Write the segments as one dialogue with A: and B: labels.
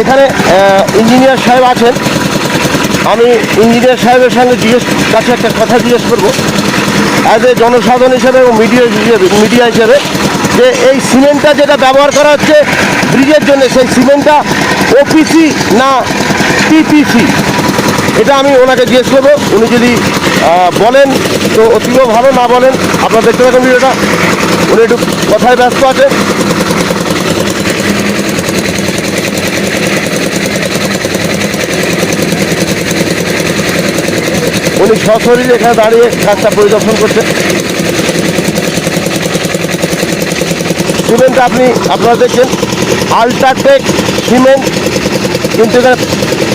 A: এখানে ইঞ্জিনিয়ার সাহেব আছেন। আমি ইঞ্জিনিয়ার সাহেবের সঙ্গে জিজ্ঞেস, কাছে একটা কথা জিজ্ঞেস করব। অ্যাজ এ জনসাধারণ হিসেবে এবং মিডিয়া হিসেবে মিডিয়া হিসেবে, যে এই সিমেন্টটা যেটা ব্যবহার করা হচ্ছে ব্রিজের জন্য, সেই সিমেন্টটা ওপিসি না পিপিসি এটা আমি ওনাকে জিজ্ঞেস করব। উনি যদি বলেন, তো অতীব ভালো না বলেন, আপনারা দেখতে পাবেন ভিডিওটা। উনি একটু কথায় ব্যস্ত আছে সশরীরে এখানে দাঁড়িয়ে কাজটা পরিদর্শন করছে। সিমেন্ট আপনি আপনারা দেখছেন আলট্রাটেক সিমেন্ট কিন্তু এখানে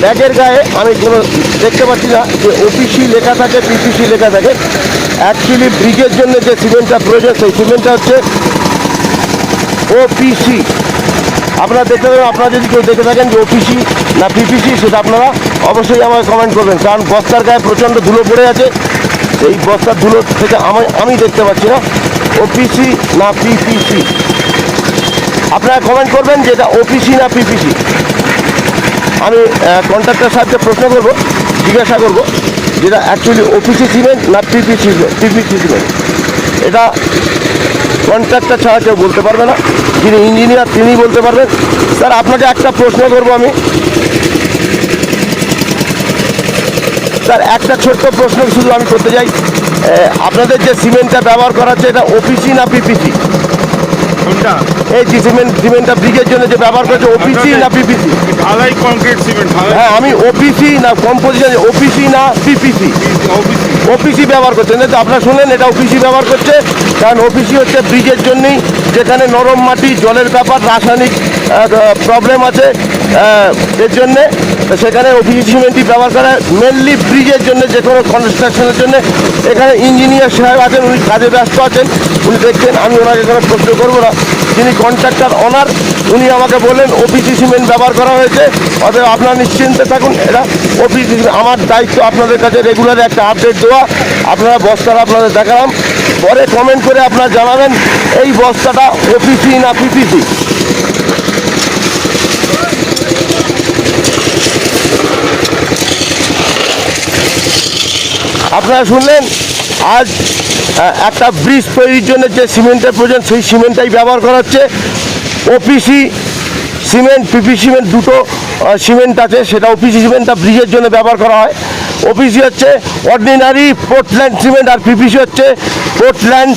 A: ব্যাগের গায়ে আমি কোনো দেখতে পাচ্ছি না, যে ওপিসি লেখা থাকে পিপিসি লেখা থাকে। অ্যাকচুয়ালি ব্রিজের জন্য যে সিমেন্টটা প্রয়োজন, সেই সিমেন্টটা হচ্ছে ওপিসি আপনারা দেখতে পাবেন আপনারা যদি কেউ দেখে থাকেন যে ওপিসি না পিপিসি সেটা আপনারা অবশ্যই আমাকে কমেন্ট করবেন। কারণ বস্তার গায়ে প্রচণ্ড ধুলো পড়ে আছে। এই বস্তার ধুলো থেকে আমি আমি দেখতে পাচ্ছি না। ওপিসি না পিপিসি আপনারা কমেন্ট করবেন যে এটা ওপিসি না পিপিসি আমি কন্ট্রাক্টর সাহেবকে প্রশ্ন করব, জিজ্ঞাসা করব যেটা অ্যাকচুয়ালি ওপিসি সিমেন্ট না পিপিসি পিপিসি সিমেন্ট এটা কন্ট্রাক্টর ছাড়া কেউ বলতে পারবে না। যিনি ইঞ্জিনিয়ার তিনি বলতে পারবেন। স্যার, আপনাকে একটা প্রশ্ন করব আমি। স্যার, একটা ছোট্ট প্রশ্ন শুধু আমি করতে চাই। আপনাদের যে সিমেন্টটা ব্যবহার করা হচ্ছে, এটা ওপিসি না পিপিসি?
B: কোনটা?
A: এই যে সিমেন্ট সিমেন্টটা ব্রিজের জন্য যে ব্যবহার করছে ওপিসি না পিপিসি
B: ঢালাই কংক্রিট সিমেন্ট
A: হ্যাঁ আমি ওপিসি না কম্পোজিশন ওপিসি না পিপিসি ওপিসি ব্যবহার করছেন তো আপনারা শুনলেন এটা ওপিসি ব্যবহার করছে। কারণ ওপিসি হচ্ছে ব্রিজের জন্যই যেখানে নরম মাটি জলের ব্যাপার রাসায়নিক প্রবলেম আছে এর জন্যে। সেখানে ওপিসি সিমেন্টই ব্যবহার করা মেনলি ব্রিজের জন্য যে কোনো কনস্ট্রাকশনের জন্য এখানে ইঞ্জিনিয়ার সাহেব আছেন, উনি কাজে ব্যস্ত আছেন। উনি দেখছেন, আমি ওনাকে কোনো প্রশ্ন করব না। যিনি কন্ট্রাক্টর অনার উনি আমাকে বললেন ওপিসি সিমেন্ট ব্যবহার করা হয়েছে। অতএব আপনারা নিশ্চিন্তে থাকুন এটা ওপিসি আমার দায়িত্ব আপনাদের কাছে রেগুলার একটা আপডেট দেওয়া। আপনারা বস্তাটা আপনাদের দেখালাম। পরে কমেন্ট করে আপনারা জানাবেন, এই বস্তাটা ওপিসি না পিপিসি আপনারা শুনলেন, আজ একটা ব্রিজ তৈরির জন্য যে সিমেন্টের প্রয়োজন, সেই সিমেন্টটাই ব্যবহার করা হচ্ছে। ওপিসি সিমেন্ট পিপি সিমেন্ট দুটো সিমেন্ট আছে, সেটা ওপিসি সিমেন্টটা ব্রিজের জন্য ব্যবহার করা হয়। ওপিসি হচ্ছে অর্ডিনারি পোর্টল্যান্ড সিমেন্ট আর পিপিসি হচ্ছে পোর্টল্যান্ড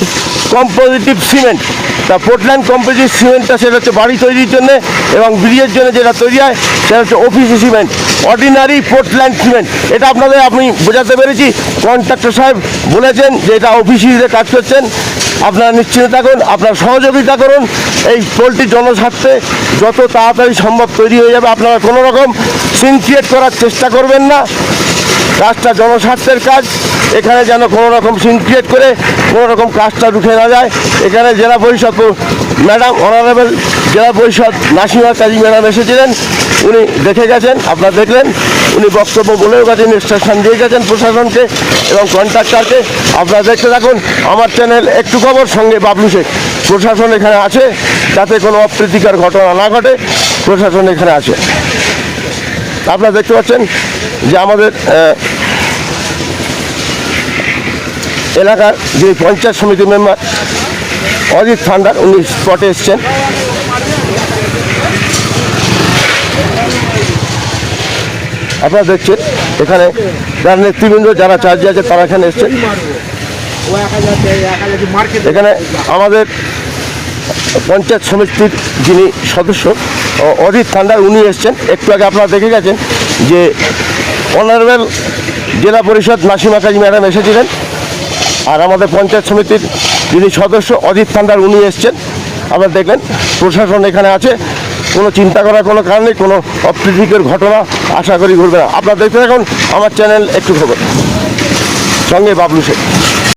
A: কম্পোজিটিভ সিমেন্ট তা পোর্টল্যান্ড কম্পোজিট সিমেন্টটা সেটা হচ্ছে বাড়ি তৈরির জন্য এবং ব্রিজের জন্য যেটা তৈরি হয়, সেটা হচ্ছে OPC cement ordinary Portland cement এটা আপনাদের আপনি বোঝাতে পেরেছি কন্ট্রাক্টর সাহেব বলেছেন যে এটা অফিসিতে কাজ করছেন। আপনারা নিশ্চিন্ত থাকুন, আপনারা সহযোগিতা করুন, এই পোলট্রি জনস্বার্থে যত তাড়াতাড়ি সম্ভব তৈরি হয়ে যাবে। আপনারা কোনো রকম সিনক্রিয়েট করার চেষ্টা করবেন না। কাজটা জনস্বার্থের কাজ। এখানে যেন কোনো রকম সিন ক্রিয়েট করে কোনো রকম কাজটা রুখে না যায়। এখানে জেলা পরিষদ ম্যাডাম অনারেবল জেলা পরিষদ নাসিমা কাজী ম্যাডাম এসেছিলেন। উনি দেখে গেছেন, আপনারা দেখলেন। উনি বক্তব্য বলেও গেছেন ইনস্ট্রাকশন দিয়ে গেছেন প্রশাসনকে এবং কন্ট্রাক্টরকে আপনারা দেখতে থাকুন, আমার চ্যানেল একটু খবর, সঙ্গে বাবলু শেখ। প্রশাসন এখানে আছে, যাতে কোনো অপ্রীতিকর ঘটনা না ঘটে, প্রশাসন এখানে আছে। আপনারা দেখতে পাচ্ছেন যে আমাদের এলাকার যে পঞ্চায়েত সমিতি মেম্বার অজিত থান্ডার উনি স্পটে এসছেন। আপনারা দেখছেন, এখানে যারা নেতৃবৃন্দ যারা চার্জে আছে, তারা এখানে এসছেন। এখানে আমাদের পঞ্চায়েত সমিতির যিনি সদস্য অজিত থান্ডার উনি এসছেন। একটু আগে আপনারা দেখে গেছেন যে অনারেবল জেলা পরিষদ নাসিমা কাজী ম্যাডাম এসেছিলেন আর আমাদের পঞ্চায়েত সমিতির যিনি সদস্য অজিত থান্ডার উনি এসছেন। আপনারা দেখলেন, প্রশাসন এখানে আছে, কোনো চিন্তা করার কোনো কারণ নেই, কোনো অপ্রীতিকর ঘটনা আশা করি ঘটবে না। আপনারা দেখতে থাকুন, আমার চ্যানেল একটু খবর। সঙ্গে বাবলু শেখ